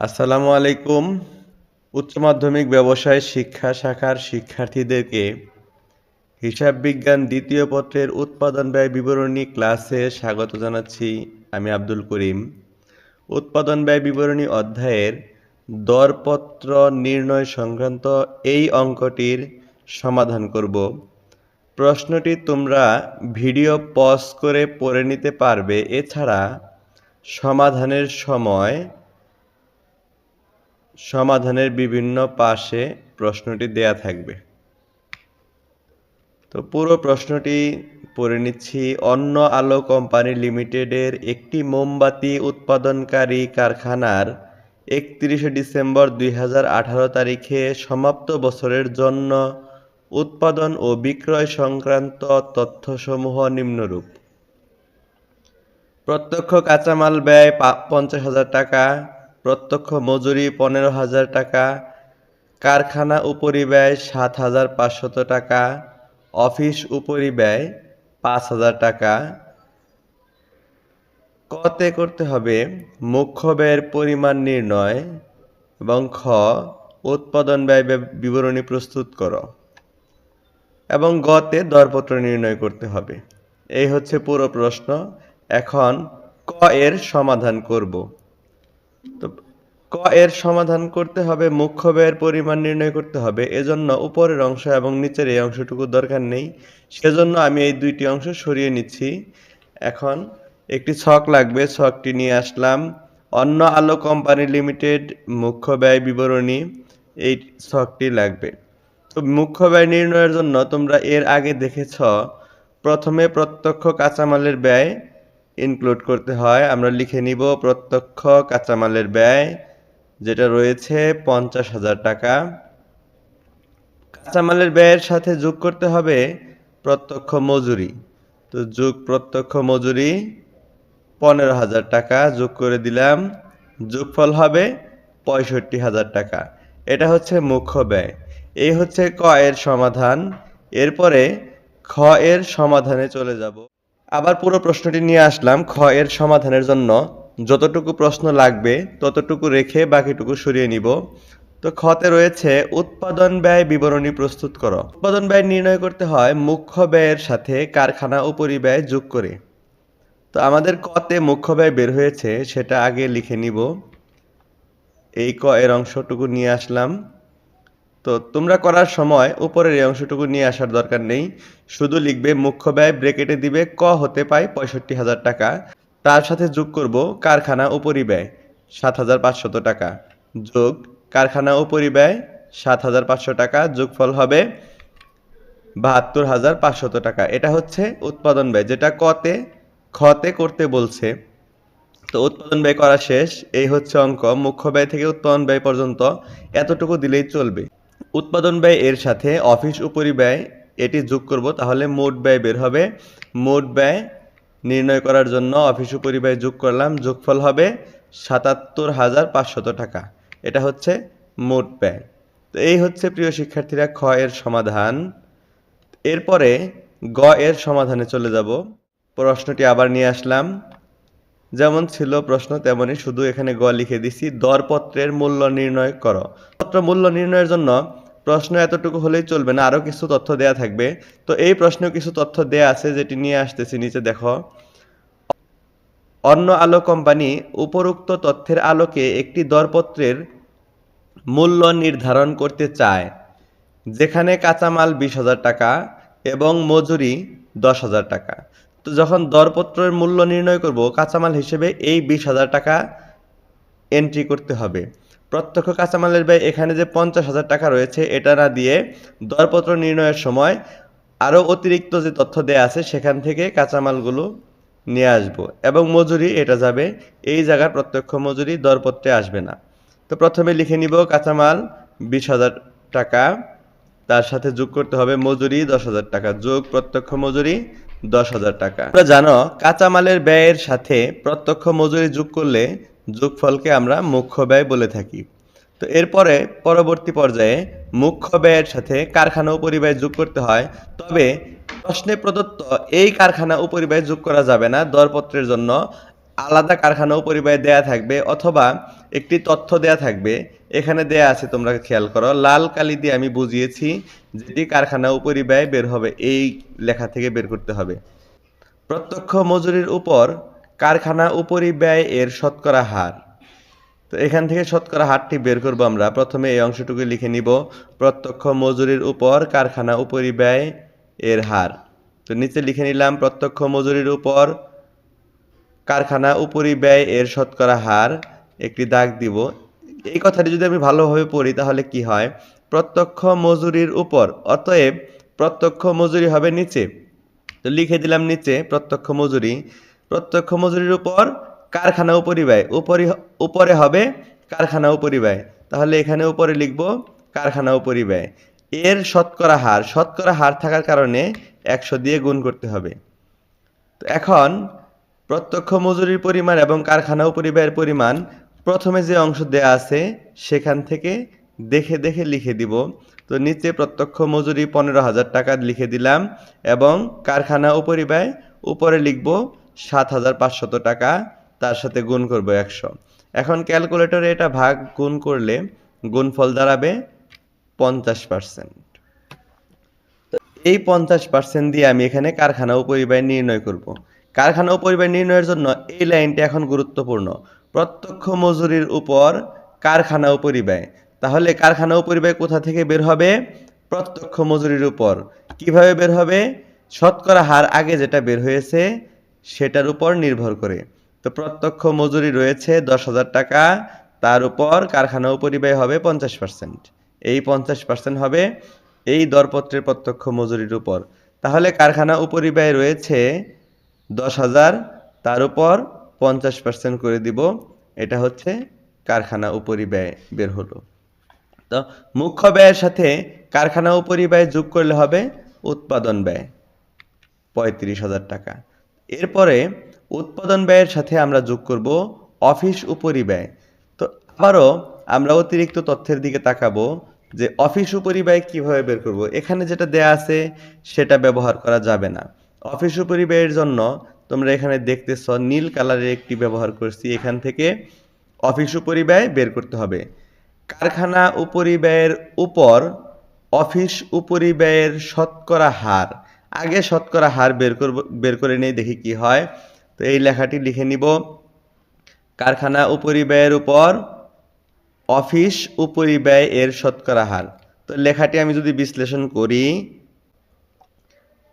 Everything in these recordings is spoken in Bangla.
আসসালামু আলাইকুম। উচ্চ মাধ্যমিক ব্যবসায় শিক্ষা শাখার শিক্ষার্থীদেরকে হিসাব বিজ্ঞান দ্বিতীয় পত্রের উৎপাদন ব্যয় বিবরণী ক্লাসে স্বাগত জানাচ্ছি আমি আব্দুল করিম। উৎপাদন ব্যয় বিবরণী অধ্যায়ের দরপত্র নির্ণয় সংক্রান্ত এই অঙ্কটির সমাধান করব। প্রশ্নটি তোমরা ভিডিও পজ করে পড়ে নিতে পারবে। এছাড়া সমাধানের সময় সমাধানের বিভিন্ন পাশে প্রশ্নটি দেয়া থাকবে। তো পুরো প্রশ্নটি পড়ে নিচ্ছি। অন্য আলো কোম্পানি লিমিটেডের একটি মোমবাতি উৎপাদনকারী কারখানার একত্রিশে ডিসেম্বর দুই হাজার আঠারো তারিখে সমাপ্ত বছরের জন্য উৎপাদন ও বিক্রয় সংক্রান্ত তথ্যসমূহ নিম্নরূপ। প্রত্যক্ষ কাঁচামাল ব্যয় পঞ্চাশ হাজার টাকা। প্রত্যক্ষ মজুরি পনেরো হাজার টাকা, কারখানা উপরিব্যয় সাত হাজার পাঁচশত টাকা, অফিস উপরিব্যয় পাঁচ হাজার টাকা। কতে করতে হবে? মুখ্য ব্যয়ের পরিমাণ নির্ণয় এবং খ, উৎপাদন ব্যয় বিবরণী প্রস্তুত করো। এবং গতে দরপত্র নির্ণয় করতে হবে। এই হচ্ছে পুরো প্রশ্ন। এখন ক এর সমাধান করব। তো ক এর সমাধান করতে হবে, মুখ্য ব্যয়ের পরিমাণ নির্ণয় করতে হবে। এজন্য উপরের অংশ এবং নিচের এই অংশটুকু দরকার নেই। সেজন্য আমি এই দুইটি অংশ সরিয়ে নিচ্ছি। এখন একটি ছক লাগবে, ছকটি নিয়ে আসলাম। অন্য আলো কোম্পানি লিমিটেড মুখ্য ব্যয় বিবরণী, এই ছকটি লাগবে। তো মুখ্য ব্যয় নির্ণয়ের জন্য তোমরা এর আগে দেখেছ, প্রথমে প্রত্যক্ষ কাঁচামালের ব্যয় ইনক্লুড করতে হয়, আমরা লিখে নিব প্রত্যক্ষ কাঁচামালের ব্যয়, যেটা রয়েছে পঞ্চাশ হাজার টাকা। কাঁচামালের ব্যয়ের সাথে যোগ করতে হবে প্রত্যক্ষ মজুরি। তো যোগ প্রত্যক্ষ মজুরি পনেরো হাজার টাকা, যোগ করে দিলাম, যোগফল হবে পঁয়ষট্টি হাজার টাকা। এটা হচ্ছে মুখ্য ব্যয়। এই হচ্ছে ক এর সমাধান। এরপরে খ এর সমাধানে চলে যাব। আবার পুরো প্রশ্নটি নিয়ে আসলাম, খ এর সমাধানের জন্য। যতটুকু প্রশ্ন লাগবে, ততটুকু রেখে বাকিটুকু সরিয়ে নিব। তো খতে রয়েছে, উৎপাদন ব্যয় বিবরণী প্রস্তুত করো। উৎপাদন ব্যয় নির্ণয় করতে হয় মুখ্য ব্যয়ের সাথে কারখানা উপরিব্যয় যোগ করে। তো আমাদের কতে মুখ্য ব্যয় বের হয়েছে, সেটা আগে লিখে নিব। এই ক এর অংশটুকু নিয়ে আসলাম। তো তোমরা করার সময় উপরের এই অংশটুকু নিয়ে আসার দরকার নেই। শুধু লিখবে, মুখ্য ব্যয় ব্রেকেটে দিবে, ক হতে পায় পঁয়ষট্টি হাজার টাকা। তার সাথে যোগ করব, কারখানা উপরিব্যয় সাত হাজার পাঁচশত টাকা। যোগ, কারখানা উপরিব্যয় সাত হাজার পাঁচশো টাকা। যোগফল হবে বাহাত্তর হাজার পাঁচশত টাকা। এটা হচ্ছে উৎপাদন ব্যয়, যেটা কতে, খতে করতে বলছে। তো উৎপাদন ব্যয় করা শেষ। এই হচ্ছে অঙ্ক। মুখ্য ব্যয় থেকে উৎপাদন ব্যয় পর্যন্ত এতটুকু দিলেই চলবে। উৎপাদন ব্যয় এর সাথে অফিস উপরিব্যয় এটি যোগ করব, তাহলে মোট ব্যয় বের হবে। মোট ব্যয় নির্ণয় করার জন্য অফিস উপরিব্যয় যোগ করলাম, যোগফল হবে সাতাত্তর হাজার পাঁচশত টাকা। এটা হচ্ছে মোট ব্যয়। তো এই হচ্ছে প্রিয় শিক্ষার্থীরা খ এর সমাধান। এরপরে গ এর সমাধানে চলে যাব। প্রশ্নটি আবার নিয়ে আসলাম। যেমন ছিল প্রশ্ন তেমনই শুধু এখানে গ লিখে দিছি। দরপত্রের মূল্য নির্ণয় করো। পত্র মূল্য নির্ণয়ের জন্য প্রশ্ন এতটুকু হলেই চলবে না আরও কিছু তথ্য দেয়া থাকবে। তো এই প্রশ্ন কিছু তথ্য দেয়া আছে যেটি নিয়ে আসতেছি নিচে, দেখো। অন্য আলো কোম্পানি উপরোক্ত তথ্যের আলোকে একটি দরপত্রের মূল্য নির্ধারণ করতে চায়, যেখানে কাঁচামাল বিশ হাজার টাকা এবং মজুরি দশ হাজার টাকা। তো যখন দরপত্রের মূল্য নির্ণয় করব, কাঁচামাল হিসেবে এই বিশ হাজার টাকা এন্ট্রি করতে হবে। প্রত্যক্ষ কাঁচামালের ব্যয় এখানে যে পঞ্চাশ হাজার টাকা রয়েছে, এটা না দিয়ে দরপত্র নির্ণয়ের সময় আরও অতিরিক্ত যে তথ্য দেয়া আছে, সেখান থেকে কাঁচামালগুলো নিয়ে আসব এবং মজুরি এটা যাবে, এই জায়গার প্রত্যক্ষ মজুরি দরপত্রে আসবে না। তো প্রথমে লিখে নিব কাঁচামাল বিশ হাজার টাকা, তার সাথে যোগ করতে হবে মজুরি দশ হাজার টাকা, যোগ প্রত্যক্ষ মজুরি দশ হাজার টাকা। তোমরা জানো, কাঁচামালের ব্যয়ের সাথে প্রত্যক্ষ মজুরি যোগ করলে যোগফলকে আমরা মুখ্য ব্যয় বলে থাকি। তো এরপরে পরবর্তী পর্যায়ে মুখ্য ব্যয়ের সাথে কারখানা উপরিব্যয় যোগ করতে হয়। তবে প্রশ্নে প্রদত্ত এই কারখানা উপরিব্যয় যোগ করা যাবে না। দরপত্রের জন্য আলাদা কারখানা উপরিব্যয় দেয়া থাকবে অথবা একটি তথ্য দেয়া থাকবে। এখানে দেয়া আছে, তোমরা খেয়াল করো, লাল কালি দিয়ে আমি বুঝিয়েছি যেটি কারখানা উপরিব্যয় বের হবে, এই লেখা থেকে বের করতে হবে। প্রত্যক্ষ মজুরির উপর কারখানা উপরিব্যয় এর শতকরা হার। তো এখান থেকে শতকরা হারটি বের করব আমরা। প্রথমে এই অংশটুকু লিখে নিব। প্রত্যক্ষ মজুরির উপর কারখানা উপরিব্যয় এর হার। তো নিচে লিখে নিলাম, প্রত্যক্ষ মজুরির উপর কারখানা উপরিব্যয় এর শতকরা হার। একটি দাগ দিব। এই কথাটি যদি আমি ভালোভাবে পড়ি, তাহলে কি হয়? প্রত্যক্ষ মজুরির উপর, অতএব প্রত্যক্ষ মজুরি হবে নিচে। তো লিখে দিলাম নিচে, প্রত্যক্ষ মজুরি। প্রত্যক্ষ মজুরির উপর কারখানা উপরিব্যয়। উপরি উপরে হবে কারখানা উপরিব্যয়। তাহলে এখানে উপরে লিখব কারখানা উপরিব্যয়। এর শতকরা হার শতকরা হার থাকার কারণে একশো দিয়ে গুণ করতে হবে। তো এখন প্রত্যক্ষ মজুরির পরিমাণ এবং কারখানা উপরিব্যয়ের পরিমাণ প্রথমে যে অংশ দেয়া আছে সেখান থেকে দেখে দেখে লিখে দিব। তো নিচে প্রত্যক্ষ মজুরি পনেরো হাজার টাকা লিখে দিলাম এবং কারখানা উপরিব্যয় উপরে লিখব সাত হাজার পাঁচশত টাকা তার সাথে গুণ করব একশো। এখন ক্যালকুলেটরে এটা ভাগ গুণ করলে গুণফল দাঁড়াবে পঞ্চাশ পার্সেন্ট। এই পঞ্চাশ পার্সেন্ট দিয়ে আমি এখানে কারখানা উপরিব্যয় নির্ণয় করব। কারখানা উপরিব্যয় নির্ণয়ের জন্য এই লাইনটি এখন গুরুত্বপূর্ণ। প্রত্যক্ষ মজুরির উপর কারখানা উপরিব্যয় তাহলে কারখানা উপরিব্যয় কোথা থেকে বের হবে? প্রত্যক্ষ মজুরির উপর। কীভাবে বের হবে? শতকরা হার আগে যেটা বের হয়েছে সেটার উপর নির্ভর করে। তো প্রত্যক্ষ মজুরি রয়েছে দশ হাজার টাকা, তার উপর কারখানা উপরিব্যয় হবে পঞ্চাশ পার্সেন্ট এই পঞ্চাশ পার্সেন্ট হবে এই দরপত্রের প্রত্যক্ষ মজুরির উপর। তাহলে কারখানা উপরিব্যয় রয়েছে দশ হাজার, তার উপর পঞ্চাশ পার্সেন্ট করে দিব। এটা হচ্ছে কারখানা উপরিব্যয় বের হলো। তো মুখ্য ব্যয়ের সাথে কারখানা উপরিব্যয় যোগ করলে হবে উৎপাদন ব্যয় পঁয়ত্রিশ হাজার টাকা। এরপরে উৎপাদন ব্যয়ের সাথে আমরা যোগ করব অফিস উপরিব্যয় তো আবারও আমরা অতিরিক্ত তথ্যের দিকে তাকাবো যে অফিস উপরিব্যয় কীভাবে বের করব। এখানে যেটা দেয়া আছে সেটা ব্যবহার করা যাবে না। অফিস উপরিব্যয়ের জন্য তোমরা এখানে দেখতেছ নীল কালারের একটি ব্যবহার করছি। এখান থেকে অফিস উপরিব্যয় বের করতে হবে। কারখানা উপরিব্যয়ের উপর অফিস উপরিব্যয়ের শতকরা হার আগে শতকরা হার বের করব, বের করে নেই দেখি কি হয়। তো এই লেখাটি লিখে নিব। কারখানা উপরিব্যয়ের উপর, অফিস উপরিব্যয় এর শতকরা হার। তো লেখাটি আমি যদি বিশ্লেষণ করি,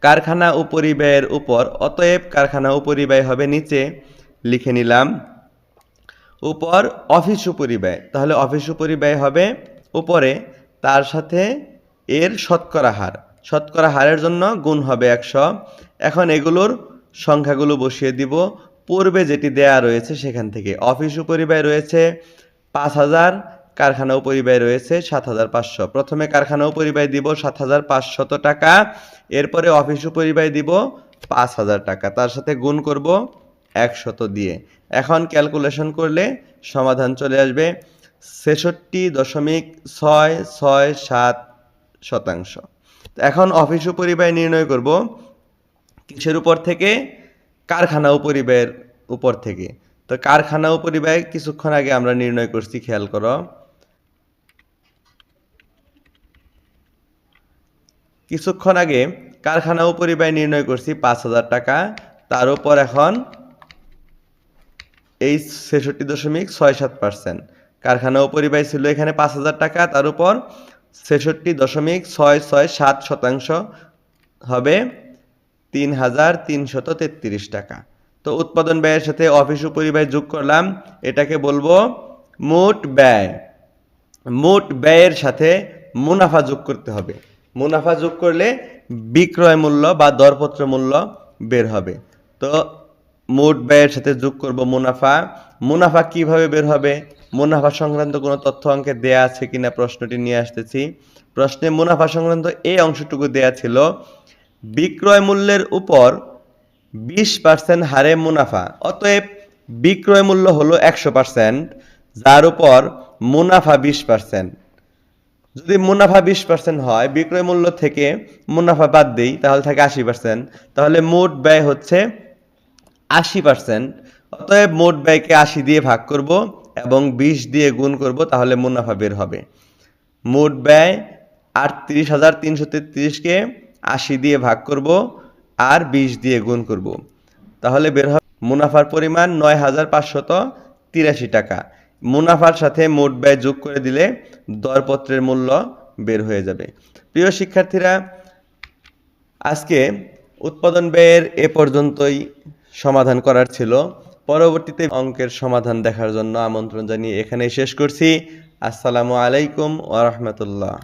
কারখানা উপরিব্যয়ের উপর, অতএব কারখানা উপরিব্যয় হবে নিচে, লিখে নিলাম। উপর, অফিস উপরিব্যয়। তাহলে অফিস উপরিব্যয় হবে উপরে, তার সাথে এর শতকরা হার। শতকরা হারের জন্য গুণ হবে একশো। এখন এগুলোর সংখ্যাগুলো বসিয়ে দিব। পূর্বে যেটি দেয়া রয়েছে সেখান থেকে। অফিস উপরিব্যয় রয়েছে পাঁচ হাজার, কারখানা উপরিব্যয় রয়েছে সাত হাজার পাঁচশো। প্রথমে কারখানা উপরিব্যয় দিব সাত হাজার পাঁচশত টাকা। এরপরে অফিস উপরিব্যয় দিব পাঁচ হাজার টাকা। তার সাথে গুণ করব একশত দিয়ে। এখন ক্যালকুলেশন করলে সমাধান চলে আসবে ছেষট্টি দশমিক ছয় ছয় সাত শতাংশ। এখন অফিস উপরিব্যয় নির্ণয় করব, কিসের উপর থেকে? কারখানা উপরিব্যয়ের উপর থেকে। তো কারখানা উপরিব্যয় কিছুক্ষণ আগে আমরা নির্ণয় করছি, খেয়াল করো। কিছুক্ষণ আগে কারখানা উপরিব্যয় নির্ণয় করছি, পাঁচ হাজার টাকা। তার উপর এখন এই ছেষট্টি দশমিক ছয় সাত পার্সেন্ট। কারখানা উপরিব্যয় ছিল এখানে পাঁচ হাজার টাকা, তার উপর ছেষট্টি দশমিক ছয় ছয় সাত শতাংশ হবে তিন হাজার তিনশত তেত্রিশ টাকা। তো উৎপাদন ব্যয়ের সাথে অফিস উপরিব্যয় যোগ করলাম, এটাকে বলব মোট ব্যয়। মোট ব্যয়ের সাথে মুনাফা যোগ করতে হবে। মুনাফা যোগ করলে বিক্রয় মূল্য বা দরপত্র মূল্য বের হবে। তো মোট ব্যয়ের সাথে যোগ করব মুনাফা। মুনাফা কীভাবে বের হবে? মুনাফা সংক্রান্ত কোনো তথ্য অঙ্কে দেয়া আছে কিনা প্রশ্নটি নিয়ে আসতেছি। প্রশ্নে মুনাফা সংক্রান্ত এই অংশটুকু দেয়া ছিল, বিক্রয় মূল্যের উপর বিশ পার্সেন্ট হারে মুনাফা, অতএব বিক্রয় মূল্য হলো একশো পার্সেন্ট যার উপর মুনাফা বিশ পার্সেন্ট যদি মুনাফা বিশ পার্সেন্ট হয়, বিক্রয় মূল্য থেকে মুনাফা বাদ দিই, তাহলে থাকে আশি পার্সেন্ট তাহলে মোট ব্যয় হচ্ছে আশি পার্সেন্ট অতএব মোট ব্যয়কে আশি দিয়ে ভাগ করব এবং বিশ দিয়ে গুণ করব, তাহলে মুনাফা বের হবে। মোট ব্যয় আটত্রিশ হাজার তিনশো তেত্রিশকে আশি দিয়ে ভাগ করব আর বিশ দিয়ে গুণ করব। তাহলে বের হবে মুনাফার পরিমাণ নয় হাজার পাঁচশত তিরাশি টাকা। মুনাফার সাথে মোট ব্যয় যোগ করে দিলে দরপত্রের মূল্য বের হয়ে যাবে। প্রিয় শিক্ষার্থীরা, আজকে উৎপাদন ব্যয়ের এ পর্যন্তই সমাধান করার ছিল। পরবর্তীতে অঙ্কের সমাধান দেখার জন্য আমন্ত্রণ জানিয়ে এখানেই শেষ করছি। আসসালামু আলাইকুম ওয়া রাহমাতুল্লাহ।